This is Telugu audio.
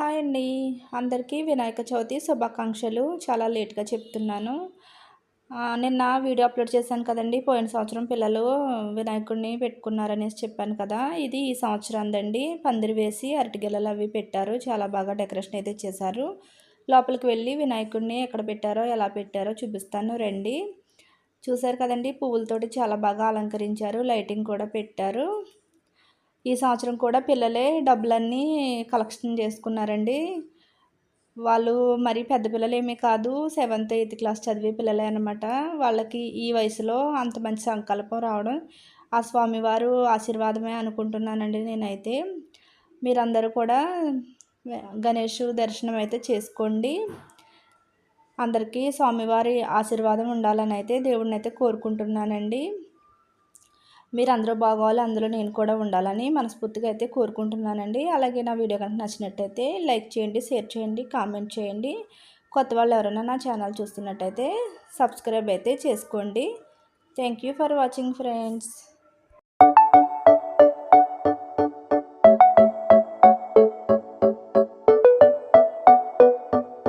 హాయ్ అండి. అందరికీ వినాయక చవితి శుభాకాంక్షలు. చాలా లేట్గా చెప్తున్నాను. నిన్న వీడియో అప్లోడ్ చేశాను కదండి. పోయిన సంవత్సరం పిల్లలు వినాయకుడిని పెట్టుకున్నారనేసి చెప్పాను కదా. ఇది ఈ సంవత్సరం అందండి పందిరి వేసి అరటిగెలలు అవి పెట్టారు. చాలా బాగా డెకరేషన్ అయితే చేశారు. లోపలికి వెళ్ళి వినాయకుడిని ఎక్కడ పెట్టారో ఎలా పెట్టారో చూపిస్తాను రండి. చూశారు కదండి పువ్వులతోటి చాలా బాగా అలంకరించారు. లైటింగ్ కూడా పెట్టారు. ఈ సంవత్సరం కూడా పిల్లలే డబ్బులన్నీ కలెక్షన్ చేసుకున్నారండి. వాళ్ళు మరి పెద్ద పిల్లలేమీ కాదు సెవెంత్ ఎయిత్ క్లాస్ చదివే పిల్లలే అనమాట వాళ్ళకి ఈ వయసులో అంత మంచి సంకల్పం రావడం ఆ స్వామివారు ఆశీర్వాదమే అనుకుంటున్నానండి నేనైతే. మీరందరూ కూడా గణేష్ దర్శనం అయితే చేసుకోండి. అందరికీ స్వామివారి ఆశీర్వాదం ఉండాలని అయితే దేవుడిని అయితే కోరుకుంటున్నానండి. మీరు అందరూ బాగోవాలి అందులో నేను కూడా ఉండాలని మనస్ఫూర్తిగా అయితే కోరుకుంటున్నానండి. అలాగే నా వీడియో కనుక నచ్చినట్టయితే లైక్ చేయండి షేర్ చేయండి కామెంట్ చేయండి. కొత్త వాళ్ళు ఎవరైనా నా ఛానల్ చూస్తున్నట్టయితే సబ్స్క్రైబ్ అయితే చేసుకోండి. Thank you for watching friends.